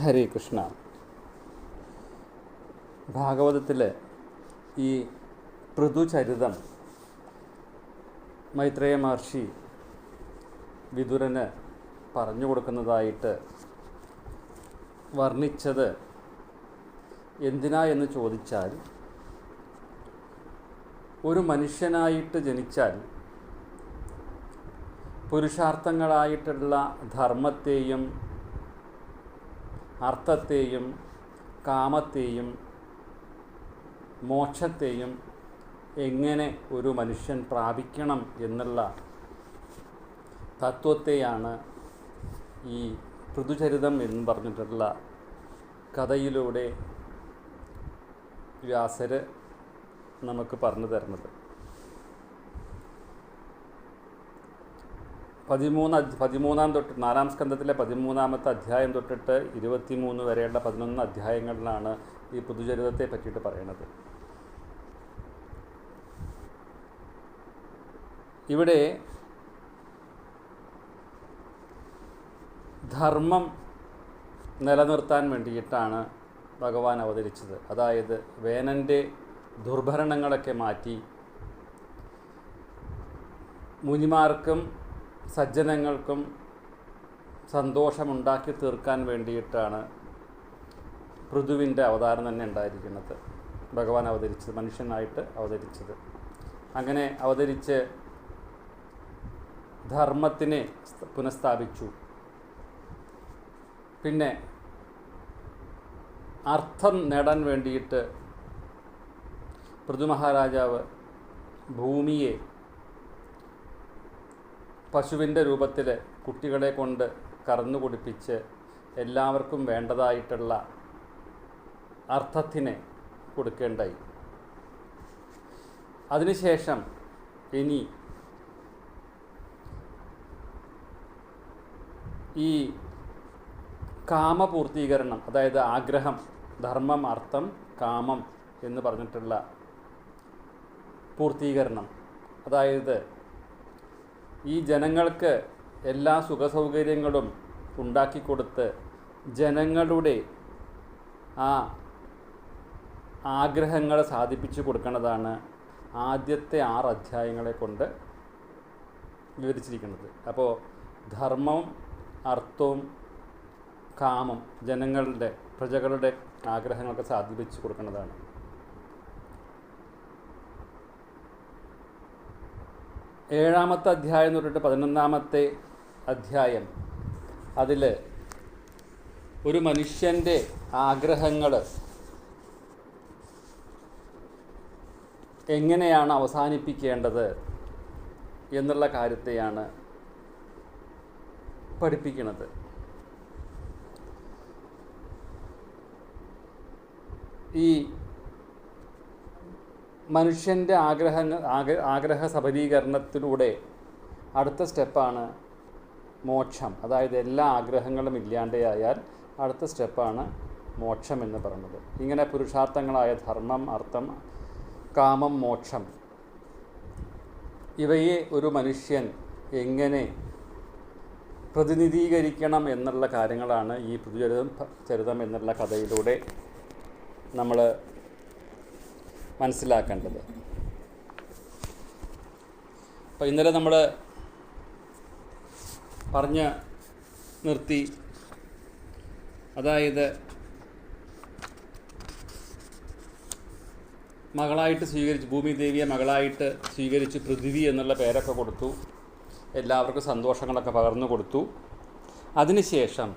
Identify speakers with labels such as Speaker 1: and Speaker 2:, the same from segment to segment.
Speaker 1: ഹരേ കൃഷ്ണ. ഭാഗവതത്തിലെ ഈ പൃഥുചരിതം മൈത്രേയ മഹർഷി വിതുരന് പറഞ്ഞു കൊടുക്കുന്നതായിട്ട് വർണിച്ചത് എന്തിനാ എന്ന് ചോദിച്ചാൽ ഒരു മനുഷ്യനായിട്ട് ജനിച്ചാൽ പുരുഷാർത്ഥങ്ങളായിട്ടുള്ള ധർമ്മത്തെയും അർത്ഥത്തെയും കാമത്തെയും മോക്ഷത്തെയും എങ്ങനെ ഒരു മനുഷ്യൻ പ്രാപിക്കണം എന്നുള്ള തത്വത്തെയാണ് ഈ പൃഥുചരിതം എന്ന് പറഞ്ഞിട്ടുള്ള കഥയിലൂടെ വ്യാസര് നമുക്ക് പറഞ്ഞു തരുന്നത്. പതിമൂന്ന് പതിമൂന്നാം തൊട്ട് നാലാം സ്കന്ധത്തിലെ പതിമൂന്നാമത്തെ അധ്യായം തൊട്ടിട്ട് ഇരുപത്തിമൂന്ന് വരെയുള്ള പതിനൊന്ന് അധ്യായങ്ങളിലാണ് ഈ പുതുചരിതത്തെ പറ്റിയിട്ട് പറയുന്നത് ഇവിടെ ധർമ്മം നിലനിർത്താൻ വേണ്ടിയിട്ടാണ് ഭഗവാൻ അവതരിച്ചത്. അതായത് വേനന്റെ ദുർഭരണങ്ങളൊക്കെ മാറ്റി മുനിമാർക്കും സജ്ജനങ്ങൾക്കും സന്തോഷമുണ്ടാക്കി തീർക്കാൻ വേണ്ടിയിട്ടാണ് പൃഥുവിന്റെ അവതാരം തന്നെ ഉണ്ടായിരിക്കുന്നത്. ഭഗവാൻ അവതരിച്ചത് മനുഷ്യനായിട്ട് അവതരിച്ചത്. അങ്ങനെ അവതരിച്ച് ധർമ്മത്തിനെ സ്ഥ- പുനഃസ്ഥാപിച്ചു. പിന്നെ അർത്ഥം നേടാൻ വേണ്ടിയിട്ട് പൃഥു മഹാരാജാവ് ഭൂമിയെ പശുവിന്റെ രൂപത്തിൽ കുട്ടികളെ കൊണ്ട് കറന്നു കുടിപ്പിച്ച് എല്ലാവർക്കും വേണ്ടതായിട്ടുള്ള അർത്ഥത്തിനെ കൊടുക്കേണ്ടായി. അതിനുശേഷം ഇനി ഈ കാമപൂർത്തീകരണം അതായത് ആഗ്രഹം ധർമ്മം അർത്ഥം കാമം എന്ന് പറഞ്ഞിട്ടുള്ള പൂർത്തീകരണം അതായത് ഈ ജനങ്ങൾക്ക് എല്ലാ സുഖസൗകര്യങ്ങളും ഉണ്ടാക്കിക്കൊടുത്ത് ജനങ്ങളുടെ ആ ആഗ്രഹങ്ങൾ സാധിപ്പിച്ചു കൊടുക്കുന്നതാണ് ആദ്യത്തെ ആറ് അധ്യായങ്ങളെ കൊണ്ട് വിവരിച്ചിരിക്കുന്നത്. അപ്പോൾ ധർമ്മവും അർത്ഥവും കാമം ജനങ്ങളുടെ പ്രജകളുടെ ആഗ്രഹങ്ങളൊക്കെ സാധിപ്പിച്ചു കൊടുക്കുന്നതാണ് ഏഴാമത്തെ അധ്യായം എന്ന് തൊട്ടിട്ട് പതിനൊന്നാമത്തെ അധ്യായം. അതിൽ ഒരു മനുഷ്യന്റെ ആഗ്രഹങ്ങൾ എങ്ങനെയാണ് അവസാനിപ്പിക്കേണ്ടത് എന്നുള്ള കാര്യത്തെയാണ് പഠിപ്പിക്കുന്നത്. ഈ മനുഷ്യന്റെ ആഗ്രഹങ്ങൾ ആഗ്ര ആഗ്രഹ സഫലീകരണത്തിലൂടെ അടുത്ത സ്റ്റെപ്പാണ് മോക്ഷം. അതായത് എല്ലാ ആഗ്രഹങ്ങളും ഇല്ലാണ്ടായാൽ അടുത്ത സ്റ്റെപ്പാണ് മോക്ഷം എന്ന് പറയുന്നത്. ഇങ്ങനെ പുരുഷാർത്ഥങ്ങളായ ധർമ്മം അർത്ഥം കാമം മോക്ഷം ഇവയെ ഒരു മനുഷ്യൻ എങ്ങനെ പ്രതിനിധീകരിക്കണം എന്നുള്ള കാര്യങ്ങളാണ് ഈ പുതുചരിതം ചരിതം എന്നുള്ള കഥയിലൂടെ നമ്മൾ മനസ്സിലാക്കേണ്ടത്. അപ്പോൾ ഇന്നലെ നമ്മൾ പറഞ്ഞ് നിർത്തി അതായത് മകളായിട്ട് സ്വീകരിച്ചു ഭൂമി ദേവിയെ മകളായിട്ട് സ്വീകരിച്ച് പൃഥ്വി എന്നുള്ള പേരൊക്കെ കൊടുത്തു. എല്ലാവർക്കും സന്തോഷങ്ങളൊക്കെ പകർന്നു കൊടുത്തു. അതിനുശേഷം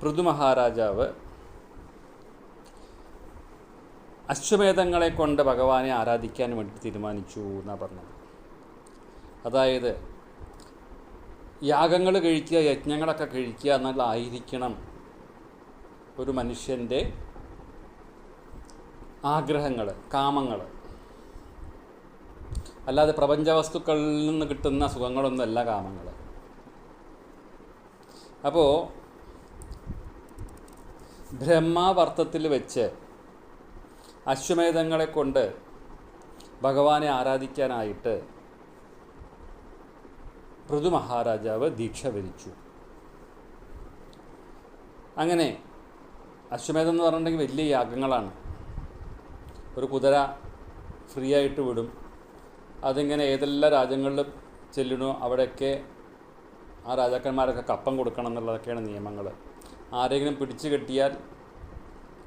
Speaker 1: പൃഥു മഹാരാജാവ് അശ്വമേധങ്ങളെ കൊണ്ട് ഭഗവാനെ ആരാധിക്കാൻ വേണ്ടി തീരുമാനിച്ചു എന്നാണ് പറഞ്ഞത്. അതായത് യാഗങ്ങൾ കഴിക്കുക യജ്ഞങ്ങളൊക്കെ കഴിക്കുക എന്നുള്ള ആയിരിക്കണം ഒരു മനുഷ്യന്റെ ആഗ്രഹങ്ങൾ കാമങ്ങൾ. അല്ലാതെ പ്രപഞ്ച വസ്തുക്കളിൽ നിന്ന് കിട്ടുന്ന സുഖങ്ങളൊന്നുമല്ല കാമങ്ങൾ. അപ്പോൾ ബ്രഹ്മാവർത്തത്തിൽ വെച്ച് അശ്വമേധങ്ങളെ കൊണ്ട് ഭഗവാനെ ആരാധിക്കാനായിട്ട് പൃഥു മഹാരാജാവ് ദീക്ഷ വരിച്ചു അങ്ങനെ അശ്വമേധം എന്ന് പറഞ്ഞിട്ടുണ്ടെങ്കിൽ വലിയ യാഗങ്ങളാണ്. ഒരു കുതിര ഫ്രീ ആയിട്ട് വിടും. അതിങ്ങനെ ഏതെല്ലാം രാജ്യങ്ങളിൽ ചെല്ലണോ അവിടെയൊക്കെ ആ രാജാക്കന്മാരൊക്കെ കപ്പം കൊടുക്കണം എന്നുള്ളതൊക്കെയാണ് നിയമങ്ങൾ ആരെങ്കിലും പിടിച്ചു കെട്ടിയാൽ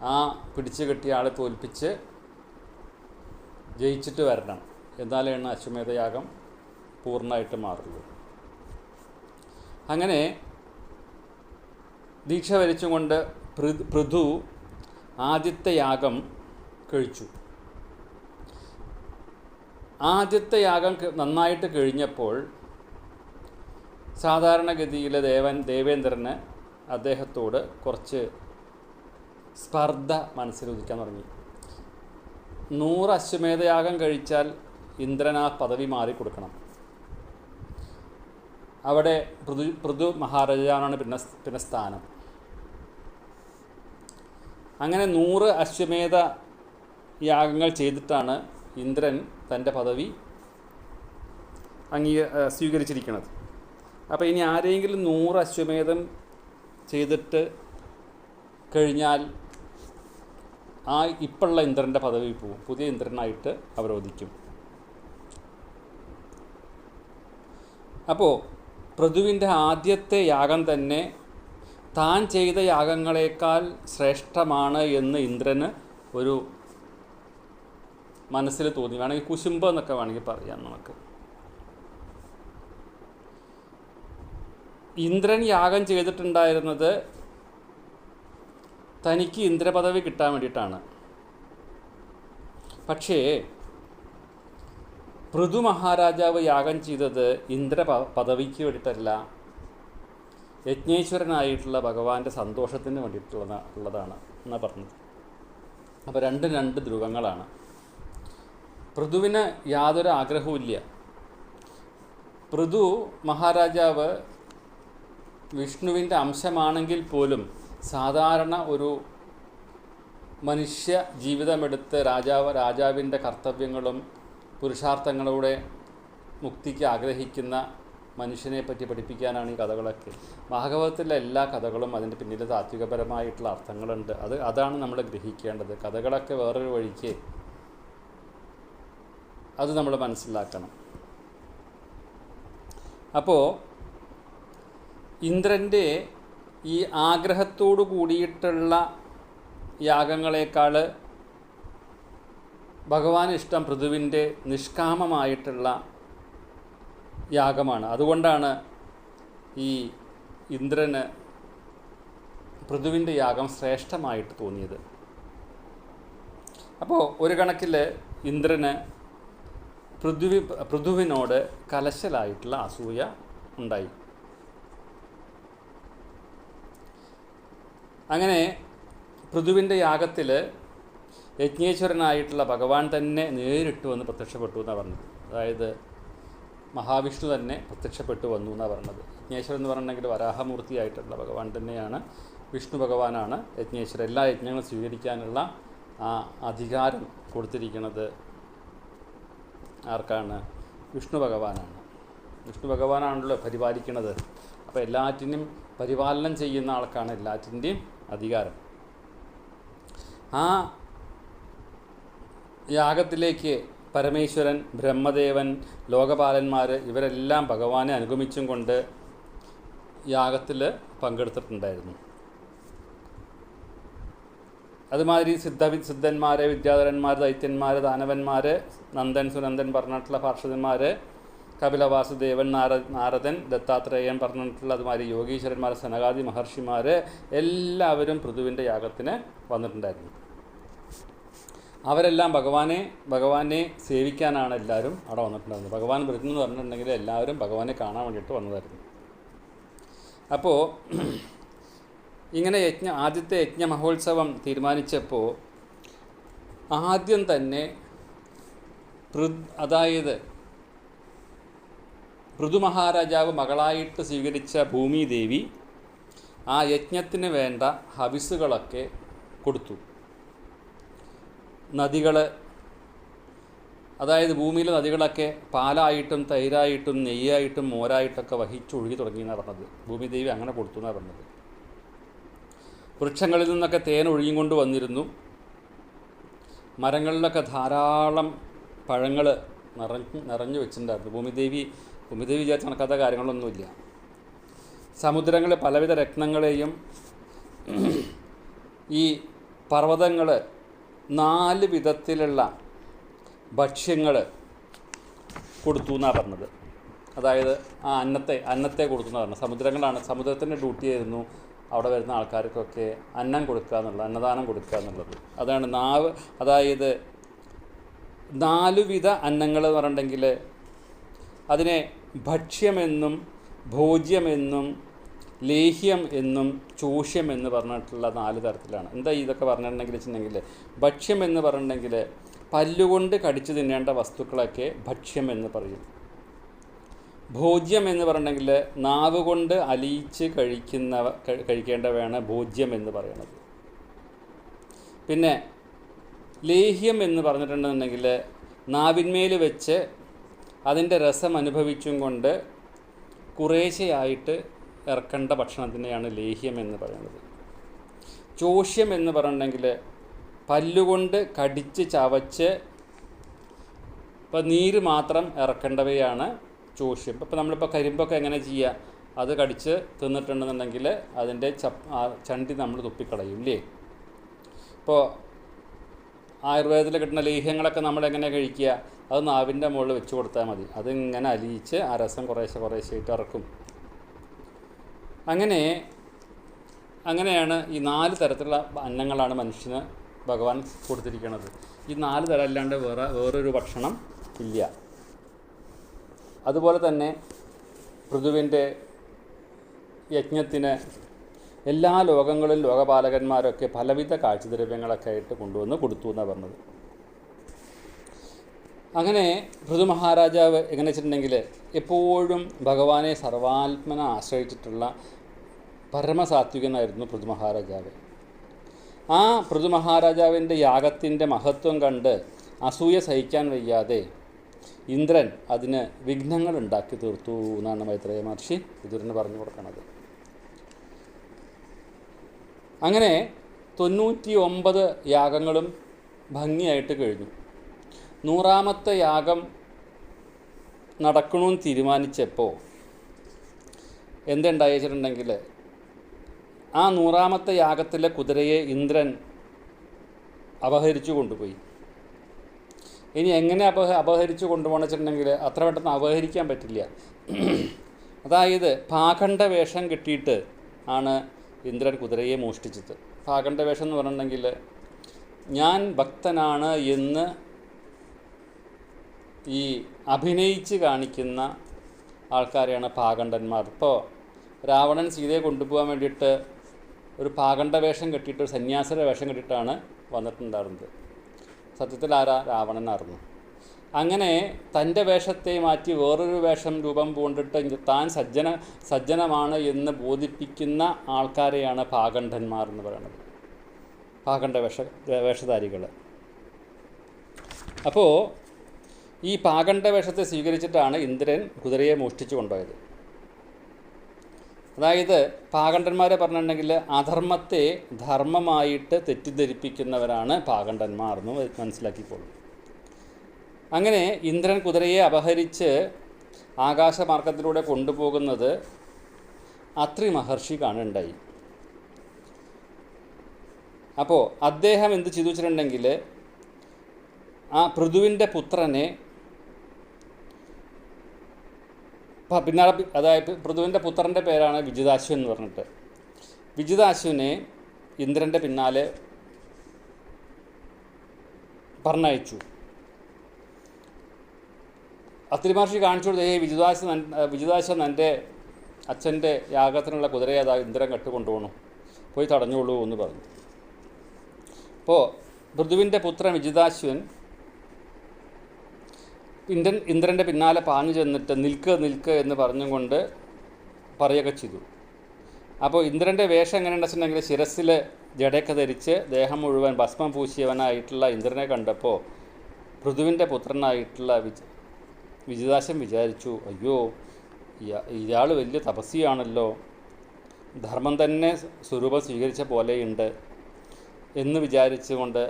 Speaker 1: ആ പിടിച്ചു കെട്ടിയ ആളെ തോൽപ്പിച്ച് ജയിച്ചിട്ട് വരണം. എന്നാലാണ് അശ്വമേധയാഗം പൂർണമായിട്ട് മാറുള്ളൂ. അങ്ങനെ ദീക്ഷ വരിച്ചുകൊണ്ട് പൃ- പൃഥു ആദ്യത്തെ യാഗം കഴിച്ചു. ആദ്യത്തെ യാഗം നന്നായിട്ട് കഴിഞ്ഞപ്പോൾ സാധാരണഗതിയിൽ ദേവൻ ദേവേന്ദ്രന് അദ്ദേഹത്തോട് കുറച്ച് സ്പർദ്ധ മനസ്സിൽ ഉദിക്കാൻ തുടങ്ങി. നൂറ് അശ്വമേധയാഗം കഴിച്ചാൽ ഇന്ദ്രൻ ആ പദവി മാറിക്കൊടുക്കണം. അവിടെ പൃഥു പൃഥു മഹാരാജാവാണ് പിന്നെ പിന്നെ സ്ഥാനം. അങ്ങനെ നൂറ് അശ്വമേധ യാഗങ്ങൾ ചെയ്തിട്ടാണ് ഇന്ദ്രൻ തന്റെ പദവി അംഗീ സ്വീകരിച്ചിരിക്കുന്നത്. അപ്പോൾ ഇനി ആരെങ്കിലും നൂറ് അശ്വമേധം ചെയ്തിട്ട് കഴിഞ്ഞാൽ ആ ഇപ്പോഴുള്ള ഇന്ദ്രന്റെ പദവി പോവും. പുതിയ ഇന്ദ്രനായിട്ട് അവരോധിക്കും. അപ്പോൾ പൃഥുവിന്റെ ആദ്യത്തെ യാഗം തന്നെ താൻ ചെയ്ത യാഗങ്ങളെക്കാൾ ശ്രേഷ്ഠമാണ് എന്ന് ഇന്ദ്രന് ഒരു മനസ്സിൽ തോന്നി. വേണമെങ്കിൽ കുശുംബം എന്നൊക്കെ വേണമെങ്കിൽ പറയാം നമുക്ക്. ഇന്ദ്രൻ യാഗം ചെയ്തിട്ടുണ്ടായിരുന്നത് തനിക്ക് ഇന്ദ്രപദവി കിട്ടാൻ വേണ്ടിയിട്ടാണ്. പക്ഷേ പൃഥു മഹാരാജാവ് യാഗം ചെയ്തത് ഇന്ദ്ര പദവിക്ക് വേണ്ടിയിട്ടല്ല യജ്ഞേശ്വരനായിട്ടുള്ള ഭഗവാന്റെ സന്തോഷത്തിന് വേണ്ടിയിട്ടുള്ള ഉള്ളതാണ് എന്നാണ് പറഞ്ഞത്. അപ്പോൾ രണ്ട് രണ്ട് ധ്രുവങ്ങളാണ്. പൃഥുവിന് യാതൊരു ആഗ്രഹവുമില്ല പൃഥു മഹാരാജാവ് വിഷ്ണുവിന്റെ അംശമാണെങ്കിൽ പോലും സാധാരണ ഒരു മനുഷ്യ ജീവിതമെടുത്ത് രാജാവ് രാജാവിന്റെ കർത്തവ്യങ്ങളും പുരുഷാർത്ഥങ്ങളുടെ മുക്തിക്ക് ആഗ്രഹിക്കുന്ന മനുഷ്യനെ പറ്റി പഠിപ്പിക്കാനാണ് ഈ കഥകളൊക്കെ. ഭാഗവതത്തിലെ എല്ലാ കഥകളും അതിന്റെ പിന്നിൽ താത്വികപരമായിട്ടുള്ള അർത്ഥങ്ങളുണ്ട്. അത് അതാണ് നമ്മൾ ഗ്രഹിക്കേണ്ടത്. കഥകളൊക്കെ വേറൊരു വഴിക്ക് അത് നമ്മൾ മനസ്സിലാക്കണം. അപ്പോൾ ഇന്ദ്രന്റെ ഈ ആഗ്രഹത്തോടു കൂടിയിട്ടുള്ള യാഗങ്ങളെക്കാൾ ഭഗവാൻ ഇഷ്ടം പൃഥുവിന്റെ നിഷ്കാമമായിട്ടുള്ള യാഗമാണ്. അതുകൊണ്ടാണ് ഈ ഇന്ദ്രന് പൃഥുവിന്റെ യാഗം ശ്രേഷ്ഠമായിട്ട് തോന്നിയത്. അപ്പോൾ ഒരു കണക്കിൽ ഇന്ദ്രന് പൃഥ്വി പൃഥുവിനോട് കലശലായിട്ടുള്ള അസൂയ ഉണ്ടായി. അങ്ങനെ പൃഥുവിന്റെ യാഗത്തിൽ യജ്ഞേശ്വരനായിട്ടുള്ള ഭഗവാൻ തന്നെ നേരിട്ട് വന്ന് പ്രത്യക്ഷപ്പെട്ടു എന്നാണ് പറഞ്ഞത്. അതായത് മഹാവിഷ്ണു തന്നെ പ്രത്യക്ഷപ്പെട്ടു വന്നു എന്നാണ് പറഞ്ഞത്. യജ്ഞേശ്വരൻ എന്ന് പറഞ്ഞിട്ടുണ്ടെങ്കിൽ വരാഹമൂർത്തിയായിട്ടുള്ള ഭഗവാൻ തന്നെയാണ്. വിഷ്ണു ഭഗവാനാണ് യജ്ഞേശ്വരൻ. എല്ലാ യജ്ഞങ്ങളും സ്വീകരിക്കാനുള്ള ആ അധികാരം കൊടുത്തിരിക്കുന്നത് ആർക്കാണ്? വിഷ്ണു ഭഗവാനാണ്. വിഷ്ണു ഭഗവാനാണല്ലോ പരിപാലിക്കുന്നത് അപ്പോൾ എല്ലാറ്റിനും പരിപാലനം ചെയ്യുന്ന ആൾക്കാണ് എല്ലാറ്റിന്റെയും അധികാരം. ആ യാഗത്തിലേക്ക് പരമേശ്വരൻ ബ്രഹ്മദേവൻ ലോകപാലന്മാർ ഇവരെല്ലാം ഭഗവാനെ അനുഗമിച്ചും കൊണ്ട് യാഗത്തിൽ പങ്കെടുത്തിട്ടുണ്ടായിരുന്നു. അതുമാതിരി സിദ്ധ സിദ്ധന്മാർ വിദ്യാധരന്മാർ ദൈത്യന്മാർ ദാനവന്മാർ നന്ദൻ സുനന്ദൻ പറഞ്ഞിട്ടുള്ള പാർഷദന്മാർ കപില വാസുദേവൻ നാര നാരദൻ ദത്താത്രേയൻ പറഞ്ഞിട്ടുള്ള അതുമാതിരി യോഗീശ്വരന്മാർ സനകാദി മഹർഷിമാർ എല്ലാവരും പൃഥുവിന്റെ യാഗത്തിന് വന്നിട്ടുണ്ടായിരുന്നു. അവരെല്ലാം ഭഗവാനെ ഭഗവാനെ സേവിക്കാനാണ് എല്ലാവരും അവിടെ വന്നിട്ടുണ്ടായിരുന്നത്. ഭഗവാൻ വരുന്നു എന്ന് പറഞ്ഞിട്ടുണ്ടെങ്കിൽ എല്ലാവരും ഭഗവാനെ കാണാൻ വേണ്ടിയിട്ട് വന്നതായിരുന്നു. അപ്പോൾ ഇങ്ങനെ യജ്ഞ ആദ്യത്തെ യജ്ഞ മഹോത്സവം തീരുമാനിച്ചപ്പോൾ ആദ്യം തന്നെ പൃ അതായത് പൃഥു മഹാരാജാവ് മകളായിട്ട് സ്വീകരിച്ച ഭൂമിദേവി ആ യജ്ഞത്തിന് വേണ്ട ഹവിസുകളൊക്കെ കൊടുത്തു. നദികൾ അതായത് ഭൂമിയിലെ നദികളൊക്കെ പാലായിട്ടും തൈരായിട്ടും നെയ്യായിട്ടും മോരായിട്ടൊക്കെ വഹിച്ചൊഴുകി തുടങ്ങി എന്നാണ് പറഞ്ഞത്. ഭൂമിദേവി അങ്ങനെ കൊടുത്തു എന്നാണ് പറഞ്ഞത്. വൃക്ഷങ്ങളിൽ നിന്നൊക്കെ തേൻ ഒഴുകിക്കൊണ്ട് വന്നിരുന്നു. മരങ്ങളിലൊക്കെ ധാരാളം പഴങ്ങൾ നിറഞ്ഞ് നിറഞ്ഞു വെച്ചിട്ടുണ്ടായിരുന്നു. ഭൂമിദേവി ഭൂമിദേവി വിചാരിച്ച് നടക്കാത്ത കാര്യങ്ങളൊന്നുമില്ല. സമുദ്രങ്ങളെ പലവിധ രത്നങ്ങളെയും ഈ പർവതങ്ങൾ നാല് വിധത്തിലുള്ള ഭക്ഷ്യങ്ങൾ കൊടുത്തു എന്നാണ് പറഞ്ഞത്. അതായത് ആ അന്നത്തെ അന്നത്തെ കൊടുത്തു എന്ന് പറഞ്ഞത്. സമുദ്രങ്ങളാണ് സമുദ്രത്തിന്റെ ഡ്യൂട്ടി ആയിരുന്നു അവിടെ വരുന്ന ആൾക്കാർക്കൊക്കെ അന്നം കൊടുക്കുക എന്നുള്ളത് അന്നദാനം കൊടുക്കുക എന്നുള്ളത്. അതാണ് നാവ് അതായത് നാലുവിധ അന്നങ്ങൾ എന്ന് പറഞ്ഞിട്ടുണ്ടെങ്കിൽ അതിനെ ഭക്ഷ്യമെന്നും ഭോജ്യമെന്നും ലേഹ്യം എന്നും ചൂഷ്യം എന്ന് പറഞ്ഞിട്ടുള്ള നാല് തരത്തിലാണ്. എന്താ ഇതൊക്കെ പറഞ്ഞിട്ടുണ്ടെങ്കിൽ വെച്ചിട്ടുണ്ടെങ്കിൽ ഭക്ഷ്യം എന്ന് പറഞ്ഞിട്ടുണ്ടെങ്കിൽ പല്ലുകൊണ്ട് കടിച്ചു തിന്നേണ്ട വസ്തുക്കളൊക്കെ ഭക്ഷ്യം എന്ന് പറയും. ഭോജ്യം എന്ന് പറഞ്ഞിട്ടുണ്ടെങ്കിൽ നാവ് കൊണ്ട് അലിയിച്ച് കഴിക്കുന്ന കഴി- കഴിക്കേണ്ടവയാണ് ഭോജ്യം എന്ന് പറയുന്നത്. പിന്നെ ലേഹ്യം എന്ന് പറഞ്ഞിട്ടുണ്ടെന്നുണ്ടെങ്കിൽ നാവിന്മേൽ വെച്ച് അതിന്റെ രസം അനുഭവിച്ചും കൊണ്ട് കുറേശ്ശെയായിട്ട് ഇറക്കേണ്ട ഭക്ഷണത്തിനെയാണ് ലേഹ്യം എന്ന് പറയുന്നത്. ചോഷ്യം എന്ന് പറഞ്ഞിട്ടുണ്ടെങ്കിൽ പല്ലുകൊണ്ട് കടിച്ച് ചവച്ച് ഇപ്പോൾ നീര് മാത്രം ഇറക്കേണ്ടവയാണ് ചോഷ്യം. ഇപ്പോൾ നമ്മളിപ്പോൾ കരിമ്പൊക്കെ എങ്ങനെ ചെയ്യുക അത് കടിച്ച് തിന്നിട്ടുണ്ടെന്നുണ്ടെങ്കിൽ അതിന്റെ ചപ്പ് ചണ്ടി നമ്മൾ തുപ്പിക്കളയും ഇല്ലേ? ഇപ്പോൾ ആയുർവേദത്തിൽ കിട്ടുന്ന ലേഹ്യങ്ങളൊക്കെ നമ്മൾ എങ്ങനെ കഴിക്കുക? അത് നാവിന്റെ മുകളിൽ വെച്ച് കൊടുത്താൽ മതി. അതിങ്ങനെ അലിയിച്ച് ആ രസം കുറേശ്ശെ കുറേശ്ശെയായിട്ട് ഇറക്കും. അങ്ങനെ അങ്ങനെയാണ് ഈ നാല് തരത്തിലുള്ള അന്നങ്ങളാണ് മനുഷ്യന് ഭഗവാൻ കൊടുത്തിരിക്കുന്നത്. ഈ നാല് തരം അല്ലാണ്ട് വേറെ വേറൊരു ഭക്ഷണം ഇല്ല. അതുപോലെ തന്നെ പൃഥുവിന്റെ യജ്ഞത്തിന് എല്ലാ ലോകങ്ങളിൽ ലോകപാലകന്മാരൊക്കെ പലവിധ കാഴ്ചദ്രവ്യങ്ങളൊക്കെ ആയിട്ട് കൊണ്ടുവന്ന് കൊടുത്തു എന്നാണ് പറഞ്ഞത്. അങ്ങനെ ഋതു മഹാരാജാവ് എങ്ങനെ വെച്ചിട്ടുണ്ടെങ്കിൽ എപ്പോഴും ഭഗവാനെ സർവാത്മന ആശ്രയിച്ചിട്ടുള്ള പരമസാത്വികനായിരുന്നു പൃഥു മഹാരാജാവ്. ആ പൃഥു മഹാരാജാവിന്റെ യാഗത്തിന്റെ മഹത്വം കണ്ട് അസൂയ സഹിക്കാൻ വയ്യാതെ ഇന്ദ്രൻ അതിന് വിഘ്നങ്ങൾ ഉണ്ടാക്കി തീർത്തു എന്നാണ് മൈത്രേയ മഹർഷി വിതുരന് പറഞ്ഞു കൊടുക്കുന്നത് അങ്ങനെ തൊണ്ണൂറ്റി ഒമ്പത് യാഗങ്ങളും ഭംഗിയായിട്ട് കഴിഞ്ഞു. നൂറാമത്തെ യാഗം നടക്കണമെന്ന് തീരുമാനിച്ചപ്പോൾ എന്തുണ്ടായി വെച്ചിട്ടുണ്ടെങ്കിൽ ആ നൂറാമത്തെ യാഗത്തിലെ കുതിരയെ ഇന്ദ്രൻ അപഹരിച്ചു കൊണ്ടുപോയി. ഇനി എങ്ങനെ അപഹ അപഹരിച്ചു കൊണ്ടുപോകണം വെച്ചിട്ടുണ്ടെങ്കിൽ അത്ര പെട്ടെന്ന് അപഹരിക്കാൻ പറ്റില്ല. അതായത് പാഖണ്ഡ വേഷം കിട്ടിയിട്ട് ആണ് ഇന്ദ്രൻ കുതിരയെ മോഷ്ടിച്ചത് ഭാഗണ്ട വേഷം എന്ന് പറഞ്ഞിട്ടുണ്ടെങ്കിൽ ഞാൻ ഭക്തനാണ് എന്ന് ഈ അഭിനയിച്ച് കാണിക്കുന്ന ആൾക്കാരെയാണ് പാകണ്ഡന്മാർ ഇപ്പോൾ രാവണൻ സീതയെ കൊണ്ടുപോകാൻ വേണ്ടിയിട്ട് ഒരു പാകണ്ഡ വേഷം കെട്ടിയിട്ട് ഒരു സന്യാസിയുടെ വേഷം കെട്ടിയിട്ടാണ് വന്നിട്ടുണ്ടായിരുന്നത്. സത്യത്തിൽ ആരാ? രാവണനായിരുന്നു അങ്ങനെ തന്റെ വേഷത്തെ മാറ്റി വേറൊരു വേഷം രൂപം പൂണ്ടിട്ട് താൻ സജ്ജന സജ്ജനമാണ് എന്ന് ബോധിപ്പിക്കുന്ന ആൾക്കാരെയാണ് പാകണ്ഠന്മാർ എന്ന് പറയുന്നത്. പാകണ്ഠ വേഷ വേഷധാരികൾ അപ്പോൾ ഈ പാകണ്ഠ വേഷത്തെ സ്വീകരിച്ചിട്ടാണ് ഇന്ദ്രൻ കുതിരയെ മോഷ്ടിച്ചു കൊണ്ടുപോയത്. അതായത് പാകണ്ഠന്മാരെ പറഞ്ഞിട്ടുണ്ടെങ്കിൽ അധർമ്മത്തെ ധർമ്മമായിട്ട് തെറ്റിദ്ധരിപ്പിക്കുന്നവരാണ് പാകണ്ഠന്മാർ എന്ന് മനസ്സിലാക്കിക്കോളും. അങ്ങനെ ഇന്ദ്രൻ കുതിരയെ അപഹരിച്ച് ആകാശമാർഗത്തിലൂടെ കൊണ്ടുപോകുന്നത് അത്രി മഹർഷി കാണുണ്ടായി. അപ്പോൾ അദ്ദേഹം എന്ത് ചെയ്തു വെച്ചിട്ടുണ്ടെങ്കിൽ ആ പൃഥുവിന്റെ പുത്രനെ പിന്നാലെ അതായത് പൃഥുവിന്റെ പുത്രന്റെ പേരാണ് വിജിതാശു എന്ന് പറഞ്ഞിട്ട്. വിജിതാശുവിനെ ഇന്ദ്രന്റെ പിന്നാലെ പറഞ്ഞയച്ചു. അത്രി മഹർഷി കാണിച്ചു കൊടുത്ത് ഏ വിജുദാശ വിജിതാശ എന്റെ അച്ഛന്റെ യാഗത്തിനുള്ള കുതിരയെ അതാ ഇന്ദ്രൻ കെട്ടുകൊണ്ടുപോകണം പോയി തടഞ്ഞോളൂ എന്ന് പറഞ്ഞു. അപ്പോൾ പൃഥുവിന്റെ പുത്രൻ വിജിതാശ്വൻ ഇന്ദ്രൻ ഇന്ദ്രന്റെ പിന്നാലെ പാഞ്ഞു ചെന്നിട്ട് നിൽക്ക് നിൽക്ക് എന്ന് പറഞ്ഞുകൊണ്ട് പറയുകയൊക്കെ ചെയ്തു. അപ്പോൾ ഇന്ദ്രന്റെ വേഷം എങ്ങനെ വെച്ചിട്ടുണ്ടെങ്കിൽ ശിരസ്സിൽ ജടയൊക്കെ ധരിച്ച് ദേഹം മുഴുവൻ ഭസ്മം പൂശിയവനായിട്ടുള്ള ഇന്ദ്രനെ കണ്ടപ്പോൾ പൃഥുവിന്റെ പുത്രനായിട്ടുള്ള വിജ വിജിതാശൻ വിചാരിച്ചു അയ്യോ ഇയാൾ വലിയ തപസ്സിയാണല്ലോ. ധർമ്മം തന്നെ സ്വരൂപം സ്വീകരിച്ച പോലെയുണ്ട് എന്ന് വിചാരിച്ചുകൊണ്ട്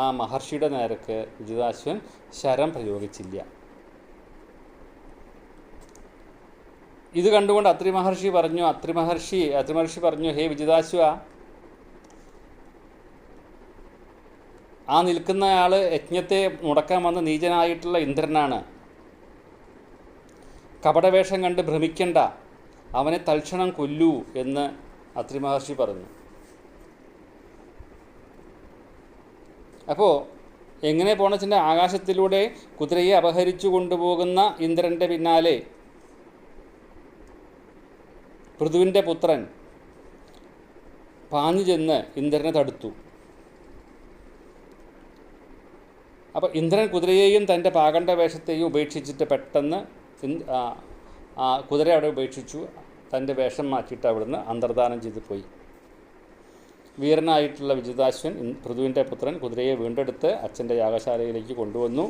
Speaker 1: ആ മഹർഷിയുടെ നേരക്ക് വിജിതാശ്വൻ ശരം പ്രയോഗിച്ചില്ല. ഇത് കണ്ടുകൊണ്ട് അത്രി മഹർഷി പറഞ്ഞു അത്രി മഹർഷി അത്രി മഹർഷി പറഞ്ഞു ഹേ വിജിതാശ്വ ആ നിൽക്കുന്നയാൾ യജ്ഞത്തെ മുടക്കാൻ വന്ന നീചനായിട്ടുള്ള ഇന്ദ്രനാണ്. കപടവേഷം കണ്ട് ഭ്രമിക്കണ്ട. അവനെ തൽക്ഷണം കൊല്ലൂ എന്ന് അത്രി മഹർഷി പറഞ്ഞു. അപ്പോൾ എങ്ങനെ വെച്ചാൽ ആകാശത്തിലൂടെ കുതിരയെ അപഹരിച്ചു കൊണ്ടുപോകുന്ന ഇന്ദ്രന്റെ പിന്നാലെ പൃഥുവിന്റെ പുത്രൻ പാഞ്ഞു ചെന്ന് ഇന്ദ്രനെ തടുത്തു. അപ്പോൾ ഇന്ദ്രൻ കുതിരയെയും തന്റെ പാകണ്ട വേഷത്തെയും ഉപേക്ഷിച്ചിട്ട് പെട്ടെന്ന് കുതിര അവിടെ ഉപേക്ഷിച്ചു. തന്റെ വേഷം മാറ്റിയിട്ട് അവിടുന്ന് അന്തർദാനം ചെയ്തു പോയി. വീരനായിട്ടുള്ള വിജിതാശ്വൻ പൃഥുവിന്റെ പുത്രൻ കുതിരയെ വീണ്ടെടുത്ത് അച്ഛന്റെ യാഗശാലയിലേക്ക് കൊണ്ടുവന്നു.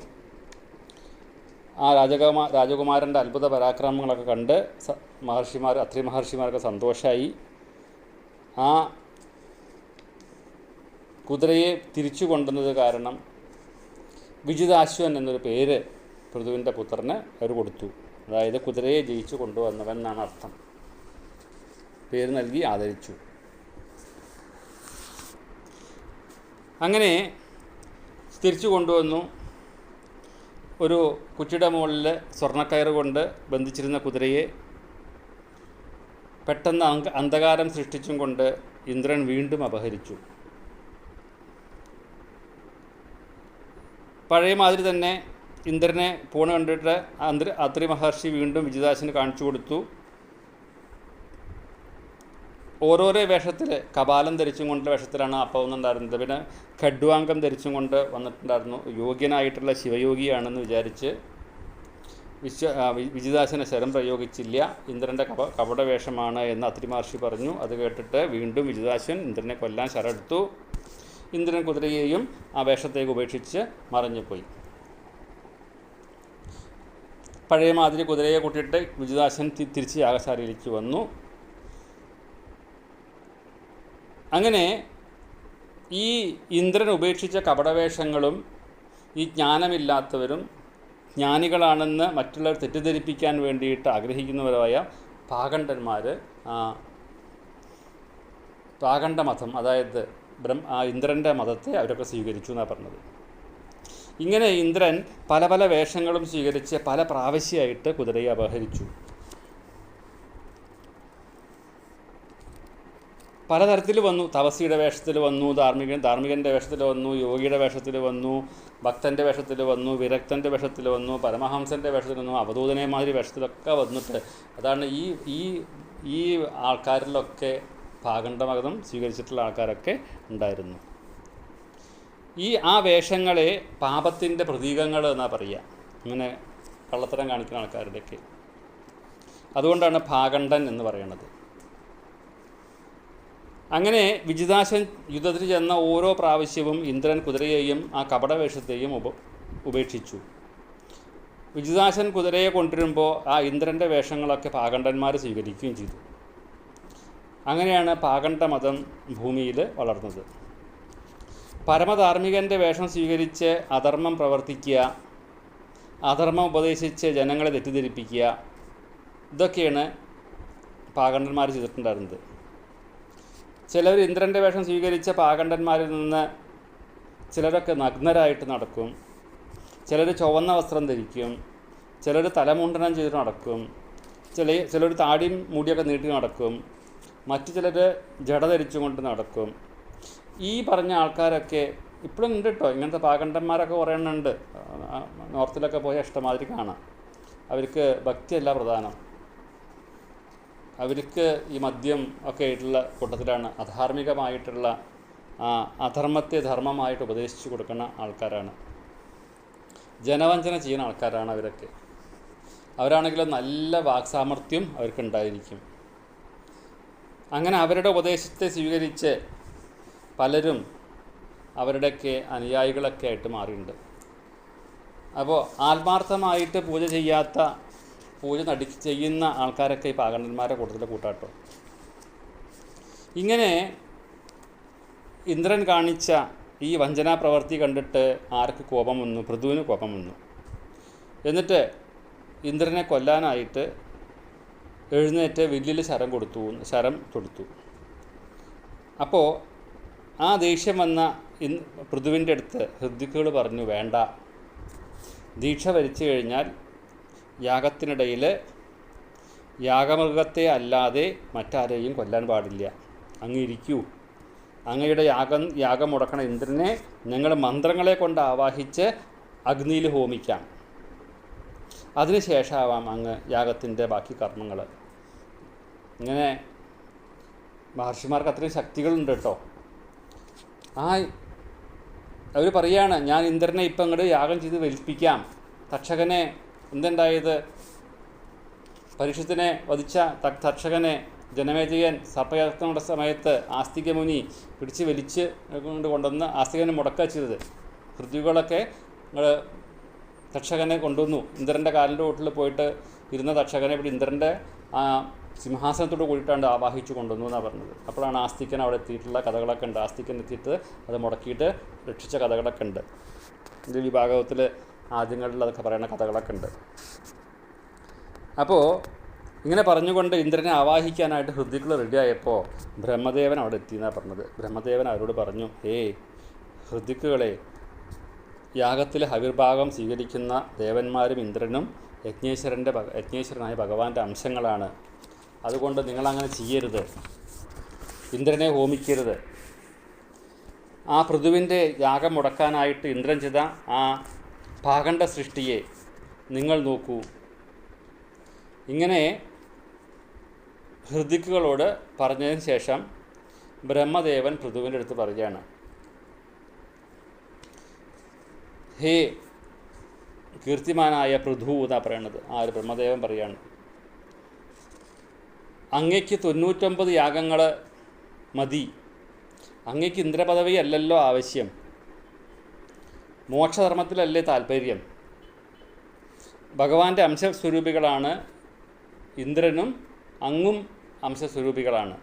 Speaker 1: ആ രാജകുമാ രാജകുമാരന്റെ അത്ഭുത പരാക്രമങ്ങളൊക്കെ കണ്ട് മഹർഷിമാർ അത്രി മഹർഷിമാർക്ക് സന്തോഷമായി ആ കുതിരയെ തിരിച്ചു കൊണ്ടുവന്നത് കാരണം വിജിതാശ്വൻ എന്നൊരു പേര് പൃഥുവിന്റെ പുത്രന് അവർ കൊടുത്തു. അതായത് കുതിരയെ ജയിച്ചു കൊണ്ടുവന്നവൻ എന്നാണ് അർത്ഥം. പേര് നൽകി ആദരിച്ചു. അങ്ങനെ തിരിച്ചു കൊണ്ടുവന്നു. ഒരു കുറ്റിയുടെ മുകളിൽ സ്വർണക്കയറ് കൊണ്ട് ബന്ധിച്ചിരുന്ന കുതിരയെ പെട്ടെന്ന് അന്ധകാരം സൃഷ്ടിച്ചും കൊണ്ട് ഇന്ദ്രൻ വീണ്ടും അപഹരിച്ചു. പഴയ മാതിരി തന്നെ ഇന്ദ്രനെ പൂണ കണ്ടിട്ട് അന്തര അത്രി മഹർഷി വീണ്ടും വിജിതാശന് കാണിച്ചു കൊടുത്തു. ഓരോരോ വേഷത്തിൽ കപാലം ധരിച്ചും കൊണ്ട് വേഷത്തിലാണ് അപ്പോൾ ഒന്നുണ്ടായിരുന്നത് പിന്നെ ഖഡ്വാംഗം ധരിച്ചും കൊണ്ട് വന്നിട്ടുണ്ടായിരുന്നു. യോഗ്യനായിട്ടുള്ള ശിവയോഗിയാണെന്ന് വിചാരിച്ച് വിശ്വ വിജിതാശന ശരം പ്രയോഗിച്ചില്ല. ഇന്ദ്രന്റെ കപ കപടവേഷമാണ് എന്ന് അത്രി മഹർഷി പറഞ്ഞു. അത് കേട്ടിട്ട് വീണ്ടും വിജിതാശൻ ഇന്ദ്രനെ കൊല്ലാൻ ശരടുത്തു ഇന്ദ്രൻ കുതിരയെയും ആ വേഷത്തേക്ക് ഉപേക്ഷിച്ച് മറഞ്ഞുപോയി. പഴയ മാതിരി കുതിരയെ കൂട്ടിയിട്ട് വിജുദാശൻ തിരിച്ച് യാഗശാലയിലേക്ക് വന്നു. അങ്ങനെ ഈ ഇന്ദ്രൻ ഉപേക്ഷിച്ച കപടവേഷങ്ങളും ഈ ജ്ഞാനമില്ലാത്തവരും ജ്ഞാനികളാണെന്ന് മറ്റുള്ളവർ തെറ്റിദ്ധരിപ്പിക്കാൻ വേണ്ടിയിട്ട് ആഗ്രഹിക്കുന്നവരായ പാകണ്ഡന്മാർ പാകണ്ഡ മതം അതായത് ബ്രഹ്മ ഇന്ദ്രന്റെ മതത്തെ അവരൊക്കെ സ്വീകരിച്ചു എന്നാണ് പറഞ്ഞത്. ഇങ്ങനെ ഇന്ദ്രൻ പല പല വേഷങ്ങളും സ്വീകരിച്ച് പല പ്രാവശ്യമായിട്ട് കുതിരയെ അപഹരിച്ചു. പലതരത്തിൽ വന്നു. തപസിയുടെ വേഷത്തിൽ വന്നു ധാർമ്മികൻ ധാർമ്മികന്റെ വേഷത്തിൽ വന്നു യോഗിയുടെ വേഷത്തിൽ വന്നു ഭക്തന്റെ വേഷത്തിൽ വന്നു വിരക്തന്റെ വേഷത്തിൽ വന്നു പരമഹംസന്റെ വേഷത്തിൽ വന്നു അവധൂതനെ മാതിരി വേഷത്തിലൊക്കെ വന്നിട്ട് അതാണ് ഈ ഈ ഈ ആൾക്കാരിലൊക്കെ ഭാഗണ്ഡമകതം സ്വീകരിച്ചിട്ടുള്ള ആൾക്കാരൊക്കെ ഉണ്ടായിരുന്നു. ഈ ആ വേഷങ്ങളെ പാപത്തിന്റെ പ്രതീകങ്ങൾ എന്നാണ് പറയുക. അങ്ങനെ കള്ളത്തരം കാണിക്കുന്ന ആൾക്കാരുടെയൊക്കെ. അതുകൊണ്ടാണ് ഭാഗണ്ഡൻ എന്ന് പറയുന്നത് അങ്ങനെ വിജിതാശൻ യുദ്ധത്തിൽ ചെന്ന ഓരോ പ്രാവശ്യവും ഇന്ദ്രൻ കുതിരയെയും ആ കപടവേഷത്തെയും ഉപ ഉപേക്ഷിച്ചു. വിജിതാശൻ കുതിരയെ കൊണ്ടുവരുമ്പോൾ ആ ഇന്ദ്രന്റെ വേഷങ്ങളൊക്കെ പാകണ്ഠന്മാർ സ്വീകരിക്കുകയും ചെയ്തു. അങ്ങനെയാണ് പാകണ്ഠ മതം ഭൂമിയിൽ വളർന്നത്. പരമധാർമ്മികന്റെ വേഷം സ്വീകരിച്ച് അധർമ്മം പ്രവർത്തിക്കുക അധർമ്മം ഉപദേശിച്ച് ജനങ്ങളെ തെറ്റിദ്ധരിപ്പിക്കുക ഇതൊക്കെയാണ് പാകണ്ഡന്മാർ ചെയ്തിട്ടുണ്ടായിരുന്നത്. ചിലർ ഇന്ദ്രന്റെ വേഷം സ്വീകരിച്ച പാകണ്ഡന്മാരിൽ നിന്ന് ചിലരൊക്കെ നഗ്നരായിട്ട് നടക്കും ചിലർ ചുവന്ന വസ്ത്രം ധരിക്കും ചിലർ തലമുണ്ടനം ചെയ്ത് നടക്കും ചില ചിലർ താടിയും മുടിയൊക്കെ നീട്ടി നടക്കും മറ്റു ചിലർ ജട ധരിച്ചുകൊണ്ട് നടക്കും. ഈ പറഞ്ഞ ആൾക്കാരൊക്കെ ഇപ്പോഴും ഉണ്ട് കേട്ടോ ഇങ്ങനത്തെ പാകണ്ടന്മാരൊക്കെ കുറേ എണ്ണം ഉണ്ട്. നോർത്തിലൊക്കെ പോയ ഇഷ്ടമാതിരി കാണാം. അവർക്ക് ഭക്തിയല്ല പ്രധാനം. അവർക്ക് ഈ മദ്യം ഒക്കെ ആയിട്ടുള്ള കൂട്ടത്തിലാണ് അധാർമികമായിട്ടുള്ള അധർമ്മത്തെ ധർമ്മമായിട്ട് ഉപദേശിച്ചു കൊടുക്കുന്ന ആൾക്കാരാണ്. ജനവഞ്ചന ചെയ്യുന്ന ആൾക്കാരാണ് അവരൊക്കെ. അവരാണെങ്കിലും നല്ല വാക്സാമർഥ്യം അവർക്കുണ്ടായിരിക്കും. അങ്ങനെ അവരുടെ ഉപദേശത്തെ സ്വീകരിച്ച് പലരും അവരുടെയൊക്കെ അനുയായികളൊക്കെ ആയിട്ട് മാറിയിട്ടുണ്ട്. അപ്പോൾ ആത്മാർത്ഥമായിട്ട് പൂജ ചെയ്യാത്ത പൂജ നടി ചെയ്യുന്ന ആൾക്കാരൊക്കെ ഈ പാകണ്ടന്മാരെ കൂട്ടത്തിൽ കൂട്ടാട്ടോ. ഇങ്ങനെ ഇന്ദ്രൻ കാണിച്ച ഈ വഞ്ചനാ പ്രവൃത്തി കണ്ടിട്ട് ആർക്ക് കോപം വന്നു? പൃഥുവിന് കോപം വന്നു. എന്നിട്ട് ഇന്ദ്രനെ കൊല്ലാനായിട്ട് എഴുന്നേറ്റ് വില്ലിൽ ശരം കൊടുത്തു ശരം തൊടുത്തു. അപ്പോൾ ആ ദേഷ്യം വന്ന ഇൻ പൃഥുവിന്റെ അടുത്ത് ഹൃദ്യക്കുകൾ പറഞ്ഞു വേണ്ട. ദീക്ഷ വരിച്ചു കഴിഞ്ഞാൽ യാഗത്തിനിടയിൽ യാഗമൃഗത്തെ അല്ലാതെ മറ്റാരെയും കൊല്ലാൻ പാടില്ല. അങ്ങ് ഇരിക്കൂ. അങ്ങയുടെ യാഗം യാഗം മുടക്കണ ഇന്ദ്രനെ ഞങ്ങൾ മന്ത്രങ്ങളെ കൊണ്ട് ആവാഹിച്ച് അഗ്നിയിൽ ഹോമിക്കാം. അതിനുശേഷമാവാം അങ്ങ് യാഗത്തിന്റെ ബാക്കി കർമ്മങ്ങൾ ഇങ്ങനെ മഹർഷിമാർക്ക് അത്രയും ശക്തികളുണ്ട് കേട്ടോ. ആ അവർ പറയാണ് ഞാൻ ഇന്ദ്രനെ ഇപ്പം അങ്ങോട്ട് യാഗം ചെയ്ത് വലിപ്പിക്കാം തക്ഷകനെ എന്തുണ്ടായത്? പരീക്ഷത്തിനെ വധിച്ച തക്ഷകനെ ജനമേജയൻ സർപ്പയാത്രങ്ങളുടെ സമയത്ത് ആസ്തിക മുനി പിടിച്ച് വലിച്ച് കൊണ്ട് കൊണ്ടുവന്ന് ആസ്തികനെ മുടക്കുക ചെയ്തത്. നിങ്ങൾ തക്ഷകനെ കൊണ്ടുവന്നു. ഇന്ദ്രന്റെ കാലിന്റെ വീട്ടിൽ പോയിട്ട് ഇരുന്ന തക്ഷകനെ ഇവിടെ ഇന്ദ്രന്റെ സിംഹാസനത്തോട് കൂടിയിട്ടാണ് ആവാഹിച്ചു കൊണ്ടുവന്നു എന്നാണ് പറഞ്ഞത്. അപ്പോഴാണ് ആസ്തിക്കൻ അവിടെ എത്തിയിട്ടുള്ള കഥകളൊക്കെ ഉണ്ട്. ആസ്തിക്കൻ എത്തിയിട്ട് അത് മുടക്കിയിട്ട് രക്ഷിച്ച കഥകളൊക്കെ ഉണ്ട്. ഇത് വിഭാഗത്തിൽ ആദ്യങ്ങളിൽ അതൊക്കെ പറയുന്ന കഥകളൊക്കെ ഉണ്ട്. അപ്പോൾ ഇങ്ങനെ പറഞ്ഞുകൊണ്ട് ഇന്ദ്രനെ ആവാഹിക്കാനായിട്ട് ഹൃദയങ്ങൾ റെഡിയായപ്പോൾ ബ്രഹ്മദേവൻ അവിടെ എത്തി എന്നാണ് പറഞ്ഞത്. ബ്രഹ്മദേവൻ അവരോട് പറഞ്ഞു ഏയ് ഹൃദിക്കുകളെ യാഗത്തിലെ ഹവിർഭാഗം സ്വീകരിക്കുന്ന ദേവന്മാരും ഇന്ദ്രനും യജ്ഞേശ്വരന്റെ യജ്ഞേശ്വരനായ ഭഗവാന്റെ അംശങ്ങളാണ്. അതുകൊണ്ട് നിങ്ങളങ്ങനെ ചെയ്യരുത്. ഇന്ദ്രനെ ഹോമിക്കരുത്. ആ പൃഥുവിന്റെ യാഗം മുടക്കാനായിട്ട് ഇന്ദ്രൻ ചെയ്ത ആ ഭാഗണ്ഡ സൃഷ്ടിയെ നിങ്ങൾ നോക്കൂ. ഇങ്ങനെ ഹൃദിക്കുകളോട് പറഞ്ഞതിന് ശേഷം ബ്രഹ്മദേവൻ പൃഥുവിന്റെ അടുത്ത് പറയുകയാണ്. ഹേ കീർത്തിമാനായ പൃഥു എന്നാണ് പറയണത്. ആര് ബ്രഹ്മദേവൻ പറയാണ്. അങ്ങയ്ക്ക് തൊണ്ണൂറ്റൊമ്പത് യാഗങ്ങൾ മതി. അങ്ങയ്ക്ക് ഇന്ദ്രപദവി അല്ലല്ലോ ആവശ്യം. മോക്ഷധർമ്മത്തിലല്ലേ താല്പര്യം? ഭഗവാന്റെ അംശസ്വരൂപികളാണ് ഇന്ദ്രനും അങ്ങും അംശസ്വരൂപികളാണ്.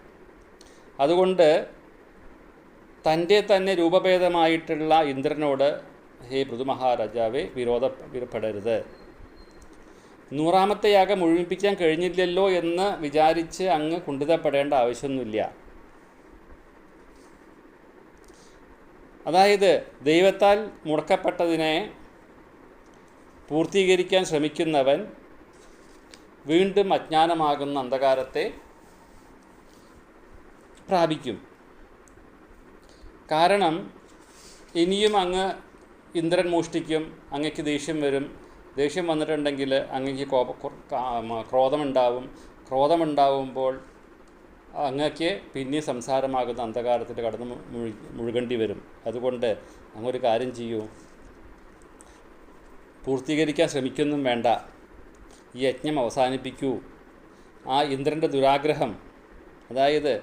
Speaker 1: അതുകൊണ്ട് തന്റെ തന്നെ രൂപഭേദമായിട്ടുള്ള ഇന്ദ്രനോട് ഹേ മൃദുമഹാരാജാവെ വിരോധപ്പെടരുത് നൂറാമത്തെ യാഗം മുഴുമിപ്പിക്കാൻ കഴിഞ്ഞില്ലല്ലോ എന്ന് വിചാരിച്ച് അങ്ങ് കുണ്ഠിതപ്പെടേണ്ട ആവശ്യമൊന്നുമില്ല. അതായത് ദൈവത്താൽ മുടക്കപ്പെട്ടതിനെ പൂർത്തീകരിക്കാൻ ശ്രമിക്കുന്നവൻ വീണ്ടും അജ്ഞാനമാകുന്ന അന്ധകാരത്തെ പ്രാപിക്കും. കാരണം ഇനിയും അങ്ങ് ഇന്ദ്രൻ മോഷ്ടിക്കും അങ്ങയ്ക്ക് ദേഷ്യം വരും ദേഷ്യം വന്നിട്ടുണ്ടെങ്കിൽ അങ്ങേക്ക് കോപ ക്രോധമുണ്ടാവും. ക്രോധമുണ്ടാവുമ്പോൾ അങ്ങക്ക് പിന്നെ സംസാരമാകുന്ന അന്ധകാരത്തിൽ കടന്ന് മുഴു മുഴുകേണ്ടി വരും. അതുകൊണ്ട് അങ്ങൊരു കാര്യം ചെയ്യൂ. പൂർത്തീകരിക്കാൻ ശ്രമിക്കൊന്നും വേണ്ട. ഈ യജ്ഞം അവസാനിപ്പിക്കൂ. ആ ഇന്ദ്രന്റെ ദുരാഗ്രഹം അതായത്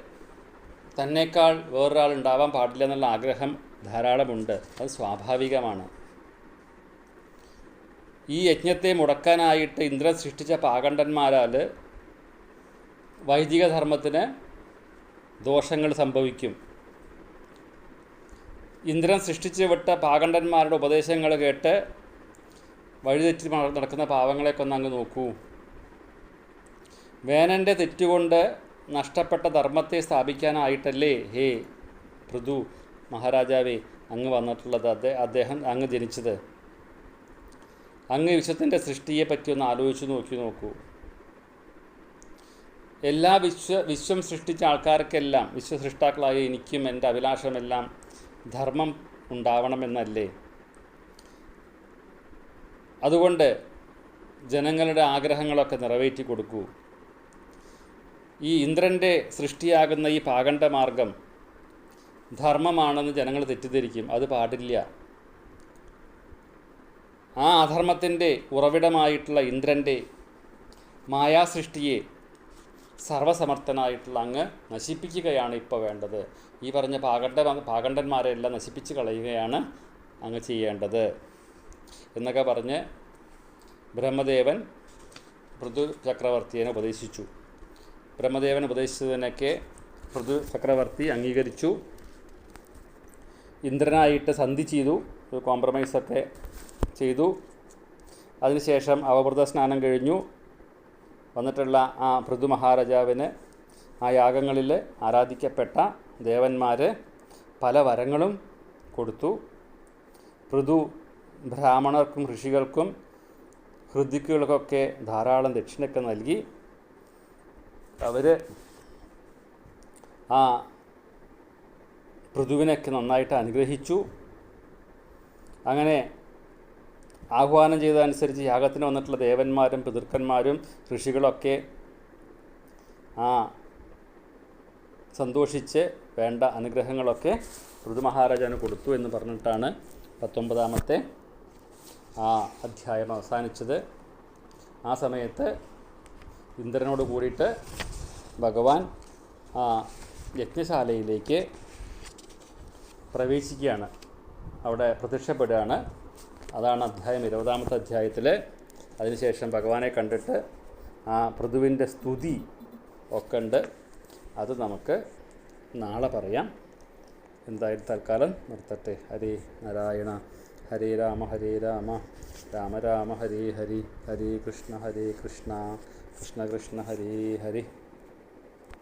Speaker 1: തന്നേക്കാൾ വേറൊരാളുണ്ടാവാൻ പാടില്ല എന്നുള്ള ആഗ്രഹം ധാരാളമുണ്ട്. അത് സ്വാഭാവികമാണ്. ഈ യജ്ഞത്തെ മുടക്കാനായിട്ട് ഇന്ദ്രൻ സൃഷ്ടിച്ച പാകണ്ഡന്മാരാൽ വൈദിക ധർമ്മത്തിന് ദോഷങ്ങൾ സംഭവിക്കും. ഇന്ദ്രൻ സൃഷ്ടിച്ചു വിട്ട പാകണ്ഡന്മാരുടെ ഉപദേശങ്ങൾ കേട്ട് വഴിതെറ്റി നടക്കുന്ന പാവങ്ങളെയൊക്കെ ഒന്ന് അങ്ങ് നോക്കൂ. വേനന്റെ തെറ്റുകൊണ്ട് നഷ്ടപ്പെട്ട ധർമ്മത്തെ സ്ഥാപിക്കാനായിട്ടല്ലേ? ഹേ പൃഥു മഹാരാജാവേ അങ്ങ് വന്നിട്ടുള്ളത് അദ്ദേഹം അങ്ങ് ജനിച്ചത്. അങ്ങ് വിശ്വത്തിന്റെ സൃഷ്ടിയെ പറ്റി ഒന്ന് ആലോചിച്ച് നോക്കി നോക്കൂ. എല്ലാ വിശ്വ വിശ്വം സൃഷ്ടിച്ച ആൾക്കാർക്കെല്ലാം വിശ്വസൃഷ്ടാക്കളായ എനിക്കും എന്റെ അഭിലാഷമെല്ലാം ധർമ്മം ഉണ്ടാവണമെന്നല്ലേ? അതുകൊണ്ട് ജനങ്ങളുടെ ആഗ്രഹങ്ങളൊക്കെ നിറവേറ്റി കൊടുക്കൂ. ഈ ഇന്ദ്രന്റെ സൃഷ്ടിയാകുന്ന ഈ പാകണ്ട മാർഗം ധർമ്മമാണെന്ന് ജനങ്ങൾ തെറ്റിദ്ധരിക്കും. അത് പാടില്ല. ആ അധർമ്മത്തിന്റെ ഉറവിടമായിട്ടുള്ള ഇന്ദ്രന്റെ മായാസൃഷ്ടിയെ സർവസമർത്ഥനായിട്ടുള്ള അങ്ങ് നശിപ്പിക്കുകയാണ് ഇപ്പോൾ വേണ്ടത്. ഈ പറഞ്ഞ പാകണ്ഡ പാകണ്ഡന്മാരെല്ലാം നശിപ്പിച്ച് കളയുകയാണ് അങ്ങ് ചെയ്യേണ്ടത്. എന്നൊക്കെ പറഞ്ഞ് ബ്രഹ്മദേവൻ പൃഥു ചക്രവർത്തിയെ ഉപദേശിച്ചു. ബ്രഹ്മദേവൻ ഉപദേശിച്ചതിനൊക്കെ പൃഥു ചക്രവർത്തി അംഗീകരിച്ചു. ഇന്ദ്രനായിട്ട് സന്ധി ചെയ്തു. ഒരു കോംപ്രമൈസൊക്കെ ചെയ്തു. അതിനുശേഷം അവമൃത സ്നാനം കഴിഞ്ഞു. വന്നിട്ടുള്ള ആ പൃഥു മഹാരാജാവിന് ആ യാഗങ്ങളിൽ ആരാധിക്കപ്പെട്ട ദേവന്മാർ പല വരങ്ങളും കൊടുത്തു. പൃഥു ബ്രാഹ്മണർക്കും ഋഷികൾക്കും ഹൃദിക്കുകൾക്കൊക്കെ ധാരാളം ദക്ഷിണയൊക്കെ നൽകി. അവർ ആ പൃഥുവിനൊക്കെ നന്നായിട്ട് അനുഗ്രഹിച്ചു. അങ്ങനെ ആഹ്വാനം ചെയ്തതനുസരിച്ച് യാഗത്തിന് വന്നിട്ടുള്ള ദേവന്മാരും പിതൃക്കന്മാരും ഋഷികളൊക്കെ ആ സന്തോഷിച്ച് വേണ്ട അനുഗ്രഹങ്ങളൊക്കെ ഋതുമഹാരാജാവിന് മഹാരാജാവിന് കൊടുത്തു എന്ന് പറഞ്ഞിട്ടാണ് പത്തൊമ്പതാമത്തെ ആ അധ്യായം അവസാനിച്ചത്. ആ സമയത്ത് ഇന്ദ്രനോട് കൂടിയിട്ട് ഭഗവാൻ ആ യജ്ഞശാലയിലേക്ക് പ്രവേശിക്കുകയാണ്. അവിടെ പ്രത്യക്ഷപ്പെടുകയാണ്. അതാണ് അധ്യായം ഇരുപതാമത്തെ അധ്യായത്തിൽ അതിനുശേഷം ഭഗവാനെ കണ്ടിട്ട് ആ പൃഥുവിന്റെ സ്തുതി ഒക്കെ ഉണ്ട്. അത് നമുക്ക് നാളെ പറയാം. എന്തായാലും തൽക്കാലം നിർത്തട്ടെ. ഹരി നാരായണ ഹരേ രാമ ഹരേ രാമ. രാമ രാമ ഹരേ ഹരി ഹരേ കൃഷ്ണ ഹരേ കൃഷ്ണ. കൃഷ്ണ കൃഷ്ണ ഹരേ ഹരി.